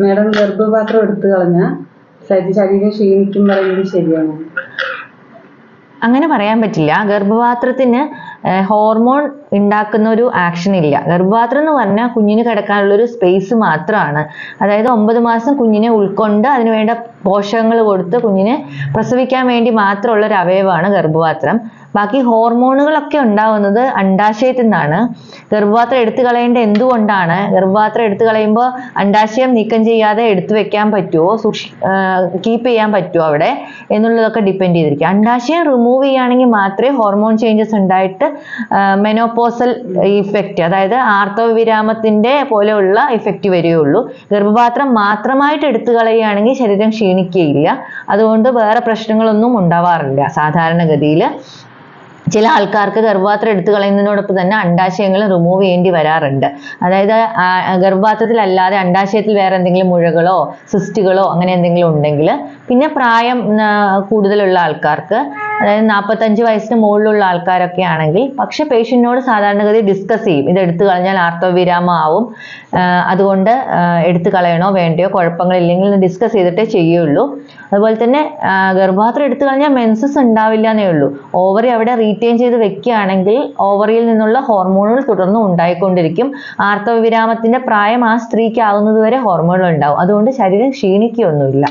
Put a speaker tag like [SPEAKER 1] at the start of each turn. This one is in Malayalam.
[SPEAKER 1] മേഡം ഗർഭപാത്രം എടുത്തു കളഞ്ഞ ശരീരം ക്ഷീണിക്കും പറയുന്നത് ശരിയാണ്.
[SPEAKER 2] അങ്ങനെ പറയാൻ പറ്റില്ല. ഗർഭപാത്രത്തിന് ഹോർമോൺ ഉണ്ടാക്കുന്ന ഒരു ആക്ഷൻ ഇല്ല. ഗർഭപാത്രം എന്ന് പറഞ്ഞാൽ കുഞ്ഞിന് കിടക്കാനുള്ള ഒരു സ്പേസ് മാത്രമാണ് അതായത് ഒമ്പത് മാസം കുഞ്ഞിനെ ഉൾക്കൊണ്ട് അതിനുവേണ്ട പോഷകങ്ങൾ കൊടുത്ത് കുഞ്ഞിനെ പ്രസവിക്കാൻ വേണ്ടി മാത്രമുള്ള ഒരു അവയവമാണ് ഗർഭപാത്രം. ബാക്കി ഹോർമോണുകളൊക്കെ ഉണ്ടാവുന്നത് അണ്ടാശയത്തിൽ നിന്നാണ്. ഗർഭപാത്രം എടുത്തു കളയേണ്ട എന്തുകൊണ്ടാണ്? ഗർഭപാത്രം എടുത്തു കളയുമ്പോൾ അണ്ടാശയം നീക്കം ചെയ്യാതെ എടുത്തു വെക്കാൻ പറ്റുമോ സൂക്ഷി കീപ്പ് ചെയ്യാൻ പറ്റുമോ അവിടെ? എന്നുള്ളതൊക്കെ ഡിപ്പെൻഡ് ചെയ്തിരിക്കും. അണ്ടാശയം റിമൂവ് ചെയ്യുകയാണെങ്കിൽ മാത്രമേ ഹോർമോൺ ചേഞ്ചസ് ഉണ്ടായിട്ട് മെനോപോസൽ ഇഫക്റ്റ് അതായത് ആർത്തവവിരാമത്തിന്റെ പോലെയുള്ള ഇഫക്റ്റ് വരികയുള്ളൂ. ഗർഭപാത്രം മാത്രമായിട്ട് എടുത്തു കളയുകയാണെങ്കിൽ ശരീരം ക്ഷീണിക്കുകയില്ല. അതുകൊണ്ട് വേറെ പ്രശ്നങ്ങളൊന്നും ഉണ്ടാവാറില്ല സാധാരണഗതിയിൽ. ചില ആൾക്കാർക്ക് ഗർഭപാത്രം എടുത്തു കളയുന്നതിനോടൊപ്പം തന്നെ അണ്ടാശയങ്ങൾ റിമൂവ് ചെയ്യേണ്ടി വരാറുണ്ട്. അതായത് ഗർഭപാത്രത്തിലല്ലാതെ അണ്ടാശയത്തിൽ വേറെ എന്തെങ്കിലും മുഴകളോ സിസ്റ്റുകളോ അങ്ങനെ എന്തെങ്കിലും ഉണ്ടെങ്കിൽ പിന്നെ പ്രായം കൂടുതലുള്ള ആൾക്കാർക്ക് അതായത് നാൽപ്പത്തഞ്ച് വയസ്സിന് മുകളിലുള്ള ആൾക്കാരൊക്കെ ആണെങ്കിൽ പക്ഷെ പേഷ്യന്റിനോട് സാധാരണഗതി ഡിസ്കസ് ചെയ്യും. ഇത് എടുത്തു കളഞ്ഞാൽ ആർത്തവവിരാമം ആവും അതുകൊണ്ട് എടുത്തു കളയണോ വേണ്ടയോ കുഴപ്പങ്ങളില്ലെങ്കിൽ ഡിസ്കസ് ചെയ്തിട്ടേ ചെയ്യുള്ളൂ. അതുപോലെ തന്നെ ഗർഭപാത്രം എടുത്തു കളഞ്ഞാൽ മെൻസസ് ഉണ്ടാവില്ല എന്നേ ഉള്ളൂ. ഓവറി അവിടെ റീറ്റെയിൻ ചെയ്ത് വെക്കുകയാണെങ്കിൽ ഓവറിയിൽ നിന്നുള്ള ഹോർമോണുകൾ തുടർന്നും ഉണ്ടായിക്കൊണ്ടിരിക്കും. ആർത്തവ വിരാമത്തിന്റെ പ്രായം ആ സ്ത്രീക്ക് ആവുന്നത് വരെ ഹോർമോണുകൾ ഉണ്ടാവും. അതുകൊണ്ട് ശരീരം ക്ഷീണിക്കുകയൊന്നുമില്ല.